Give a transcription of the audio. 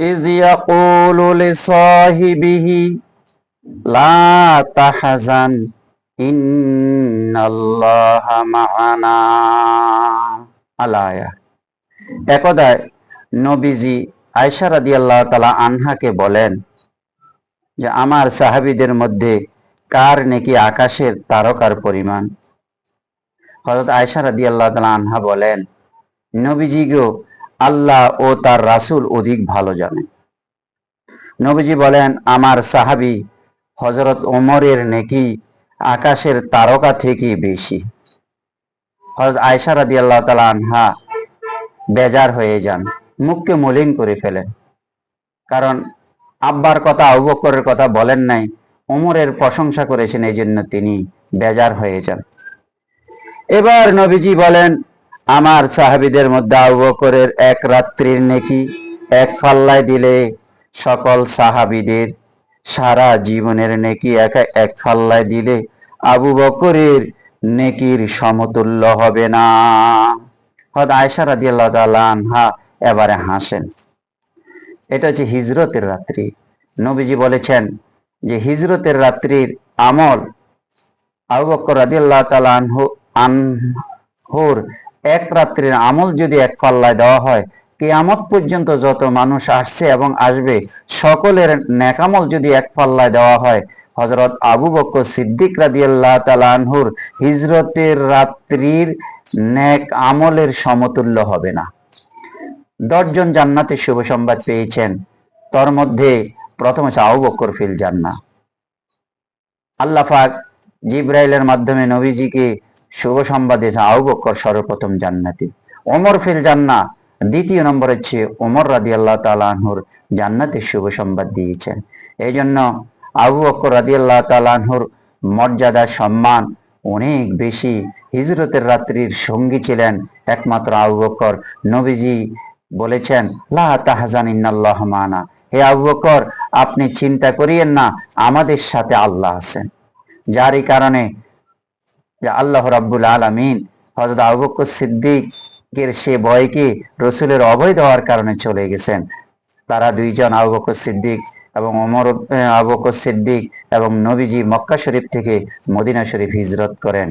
إذ يقول لصاحبه لا تحزن إن الله معنا আলায়া একদা নবীজি আয়সা রাদিয়াল্লাহু তাআলা আনহাকে বলেন যে আমার সাহাবীদের মধ্যে কার নেকি আকাশের তারকার পরিমাণ হযরত আয়সা রাদিয়াল্লাহু তাআলা আনহা বলেন নবীজি গো আল্লাহ ও তার রাসূল অধিক ভালো জানেন নবীজি বলেন, আমার সাহাবী হযরত ওমরের নেকি আকাশের তারকা থেকে বেশি। হযরত আয়সা রাদিয়াল্লাহু তাআলা আনহা বেজার হয়ে যান, মুখকে মলিন করে ফেলেন। কারণ আব্বার কথা, আবু বকরের কথা বলেন নাই, ওমরের প্রশংসা করেছেন এই জন্য তিনি বেজার হয়ে যান। এবার নবীজি বলেন আমার সাহাবিদের মধ্যে আবু বকরের এক রাত্রির নেকি, এক ফাল্লায় দিলে সকল সাহাবিদের সারা জীবনের নেকি এক এক ফাল্লায় দিলে আবু বকরের নেকির সমতুল্য হবে না। হয়তো আয়সা তাআলা আনহা এবারে হাসেন। এটা হচ্ছে হিজরতের রাত্রি। নবীজি বলেছেন যে হিজরতের রাত্রির আমল আবু বকর রাদিয়াল্লাহু তাআলা আনহু আনহুর এক রাত্রির আমল যদি এক পাল্লায় দেওয়া হয়, কিয়ামত পর্যন্ত যত মানুষ আসছে এবং আসবে, সকলের নেকামল যদি এক পাল্লায় দেওয়া হয় হজরত আবু বকর সিদ্দিক রাদিয়াল্লাহ তাআলা আনহুর হিজরতের রাত্রির নেক আমলের সমতুল্য হবে না। দশজন জান্নাতের শুভ সংবাদ পেয়েছেন, তার মধ্যে প্রথম হচ্ছে আবু বকর ফিল জান্না আল্লাহ পাক জিব্রাইলের মাধ্যমে নবীজিকে শুভ সংবাদ দিয়েছেন আবু বকর সর্বপ্রথম জান্নাতি। ওমর ফিল জান্না দ্বিতীয় নম্বর হচ্ছে ওমর রাদি আল্লাহ তালাহুর জান্নাতের শুভ সংবাদ দিয়েছেন। এই জন্য আবু বকর রাদি আল্লাহ তালাহুর মর্যাদা, সম্মান অনেক বেশি। হিজরতের রাত্রির সঙ্গী ছিলেন একমাত্র আবু বকর। নবীজি বলেছেন, লা তাহজান ইন্নাল্লাহ মানা। হে আবু বকর, আপনি চিন্তা করিয়েন না, আমাদের সাথে আল্লাহ আছেন। যারই কারণে যে আল্লাহ রাব্বুল আলামিন হযরত আবু বকর সিদ্দিকের সে ভয়কে রসুলের অভয় দেওয়ার কারণে চলে গেছেন। তারা দুইজন আবু বকর সিদ্দিক এবং ওমর আবু বকর সিদ্দিক এবং নবীজি মক্কা শরীফ থেকে মদিনা শরীফ হিজরত করেন।